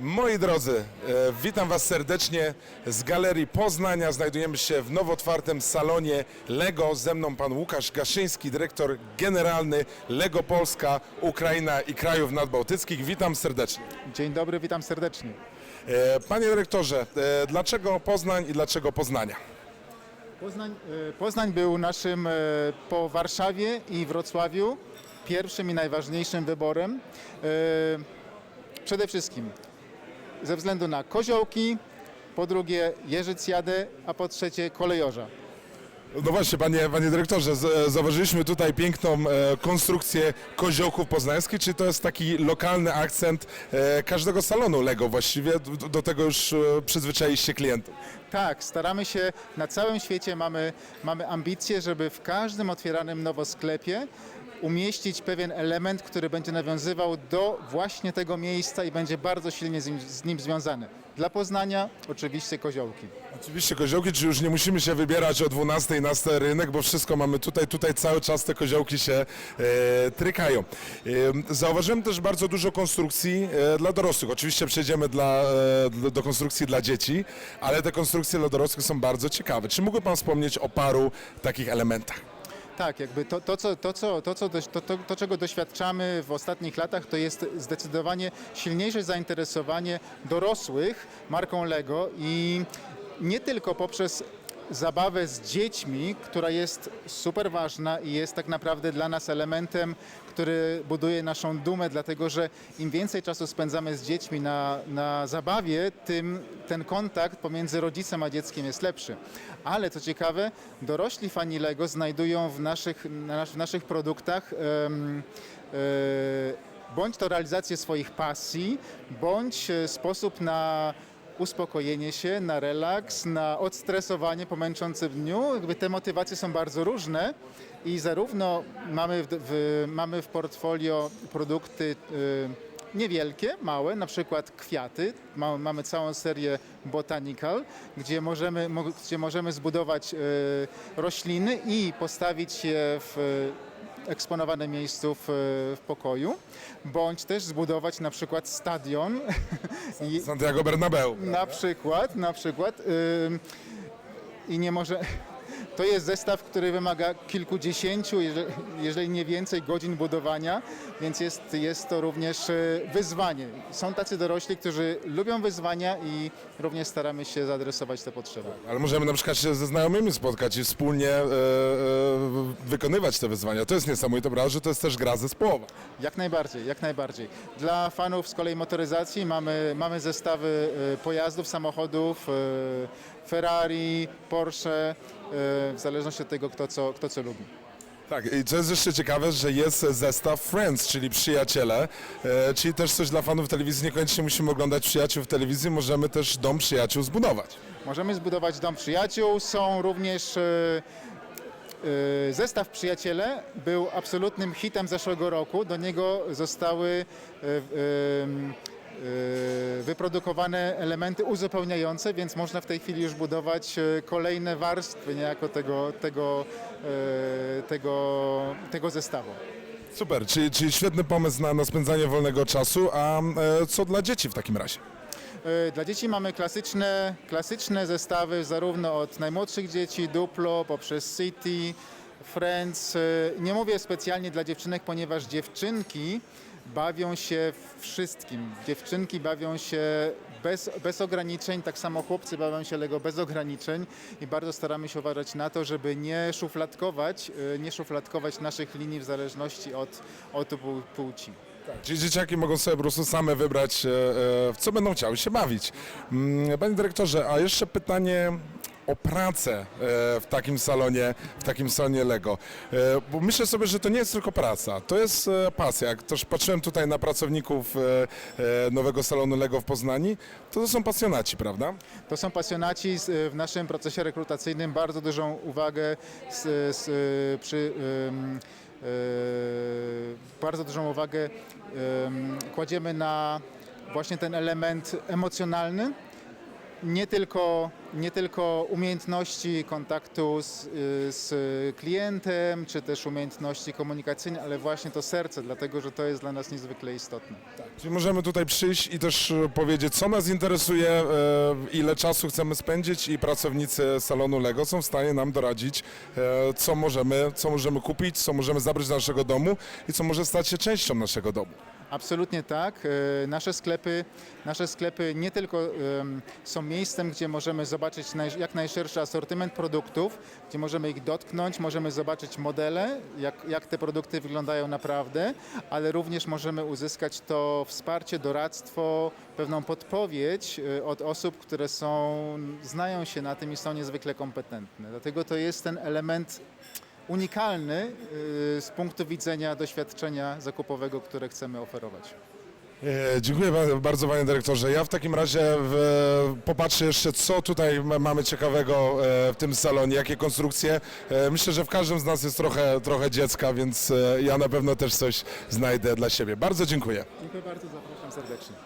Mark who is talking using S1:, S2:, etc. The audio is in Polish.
S1: Moi drodzy, e, witam Was serdecznie z Galerii Poznania. Znajdujemy się w nowo otwartym salonie LEGO. Ze mną pan Łukasz Gaszyński, dyrektor generalny LEGO Polska, Ukraina i krajów nadbałtyckich. Witam serdecznie.
S2: Dzień dobry, witam serdecznie.
S1: E, Panie dyrektorze, e, dlaczego Poznań i dlaczego Poznania?
S2: Poznań, Poznań był naszym po Warszawie i Wrocławiu pierwszym i najważniejszym wyborem. Przede wszystkim ze względu na koziołki, po drugie Jeżycjadę, a po trzecie kolejorza.
S1: No właśnie, panie, panie dyrektorze, z- zauważyliśmy tutaj piękną e, konstrukcję koziołków poznańskich, czy to jest taki lokalny akcent e, każdego salonu LEGO właściwie? Do, do tego już e, przyzwyczailiście klientów.
S2: Tak, staramy się, na całym świecie mamy, mamy ambicje, żeby w każdym otwieranym nowo sklepie umieścić pewien element, który będzie nawiązywał do właśnie tego miejsca i będzie bardzo silnie z nim, z nim związany. Dla Poznania oczywiście koziołki.
S1: Oczywiście koziołki, czy już nie musimy się wybierać o 12 na rynek, bo wszystko mamy tutaj, tutaj cały czas te koziołki się e, trykają. E, zauważyłem też bardzo dużo konstrukcji e, dla dorosłych. Oczywiście przejdziemy dla, e, do konstrukcji dla dzieci, ale te konstrukcje dla dorosłych są bardzo ciekawe. Czy mógłby Pan wspomnieć o paru takich elementach?
S2: Tak, jakby to, to, co, to, co, to, co, to, to, to, czego doświadczamy w ostatnich latach, to jest zdecydowanie silniejsze zainteresowanie dorosłych marką Lego i nie tylko poprzez zabawę z dziećmi, która jest super ważna i jest tak naprawdę dla nas elementem, który buduje naszą dumę, dlatego że im więcej czasu spędzamy z dziećmi na, na zabawie, tym ten kontakt pomiędzy rodzicem a dzieckiem jest lepszy. Ale co ciekawe, dorośli fani Lego znajdują w naszych, na nasz, w naszych produktach e, bądź to realizację swoich pasji, bądź e, sposób na uspokojenie się, na relaks, na odstresowanie po męczącym dniu. Jakby te motywacje są bardzo różne i zarówno mamy w, w, mamy w portfolio produkty y, niewielkie, małe, na przykład kwiaty. Ma, mamy całą serię Botanical, gdzie możemy, mo, gdzie możemy zbudować y, rośliny i postawić je w eksponowanym miejscu w, w pokoju, bądź też zbudować na przykład stadion i,
S1: Santiago Bernabeu.
S2: na przykład, na przykład ym, i nie może. To jest zestaw, który wymaga kilkudziesięciu, jeżeli, nie więcej, godzin budowania, więc jest, jest to również y, wyzwanie. Są tacy dorośli, którzy lubią wyzwania i również staramy się zaadresować te potrzeby.
S1: Ale możemy na przykład się ze znajomymi spotkać i wspólnie e, e, wykonywać te wyzwania. To jest niesamowite, prawda, że to jest też gra zespołowa.
S2: Jak najbardziej, jak najbardziej. Dla fanów z kolei motoryzacji mamy, mamy zestawy y, pojazdów, samochodów, Ferrari, Porsche, w zależności od tego, kto co, kto co lubi.
S1: Tak, i co jest jeszcze ciekawe, że jest zestaw Friends, czyli przyjaciele, e, czyli też coś dla fanów telewizji, niekoniecznie musimy oglądać przyjaciół w telewizji, możemy też dom przyjaciół zbudować.
S2: Możemy zbudować dom przyjaciół. Są również. y, y, Zestaw Przyjaciele był absolutnym hitem zeszłego roku. Do niego zostały y, y, y, wyprodukowane elementy uzupełniające, więc można w tej chwili już budować y, kolejne warstwy niejako tego, tego, y, tego, tego zestawu.
S1: Super, czyli, czyli świetny pomysł na, na spędzanie wolnego czasu, a e, co dla dzieci w takim razie?
S2: Dla dzieci mamy klasyczne, klasyczne zestawy zarówno od najmłodszych dzieci, Duplo, poprzez City, Friends. Nie mówię specjalnie dla dziewczynek, ponieważ dziewczynki bawią się wszystkim. Dziewczynki bawią się bez, bez ograniczeń, tak samo chłopcy bawią się Lego bez ograniczeń i bardzo staramy się uważać na to, żeby nie szufladkować, e, nie szufladkować naszych linii w zależności od, od pł- płci.
S1: Czyli dzieciaki mogą sobie po prostu same wybrać, e, e, w co będą chciały się bawić. Mm, Panie dyrektorze, a jeszcze pytanie o pracę e, w takim salonie, w takim salonie Lego. E, Bo myślę sobie, że to nie jest tylko praca, to jest e, pasja. Jak też patrzyłem tutaj na pracowników nowego salonu Lego w Poznani, to to są pasjonaci, prawda?
S2: To są pasjonaci w naszym procesie rekrutacyjnym bardzo dużą uwagę z, z, przy, y, bardzo dużą uwagę kładziemy na właśnie ten element emocjonalny. Nie tylko, nie tylko umiejętności kontaktu z, y, z klientem, czy też umiejętności komunikacyjne, ale właśnie to serce, dlatego że to jest dla nas niezwykle istotne.
S1: Czyli możemy tutaj przyjść i też e, powiedzieć, co nas interesuje, e, ile czasu chcemy spędzić i pracownicy salonu Lego są w stanie nam doradzić, co możemy, co możemy kupić, co możemy zabrać do naszego domu i co może stać się częścią naszego domu.
S2: Absolutnie tak. E, Nasze sklepy, nasze sklepy nie tylko są miejscem, gdzie możemy zobaczyć jak najszerszy asortyment produktów, gdzie możemy ich dotknąć, możemy zobaczyć modele, jak, jak te produkty wyglądają naprawdę, ale również możemy uzyskać to wsparcie, doradztwo, pewną podpowiedź e, od osób, które są, znają się na tym i są niezwykle kompetentne. Dlatego to jest ten element unikalny y, z punktu widzenia doświadczenia zakupowego, które chcemy oferować.
S1: E, Dziękuję ba- bardzo panie dyrektorze. Ja w takim razie w, popatrzę jeszcze co tutaj ma- mamy ciekawego e, w tym salonie, jakie konstrukcje. E, Myślę, że w każdym z nas jest trochę, trochę dziecka, więc ja na pewno też coś znajdę dla siebie. Bardzo dziękuję.
S2: Dziękuję bardzo, zapraszam serdecznie.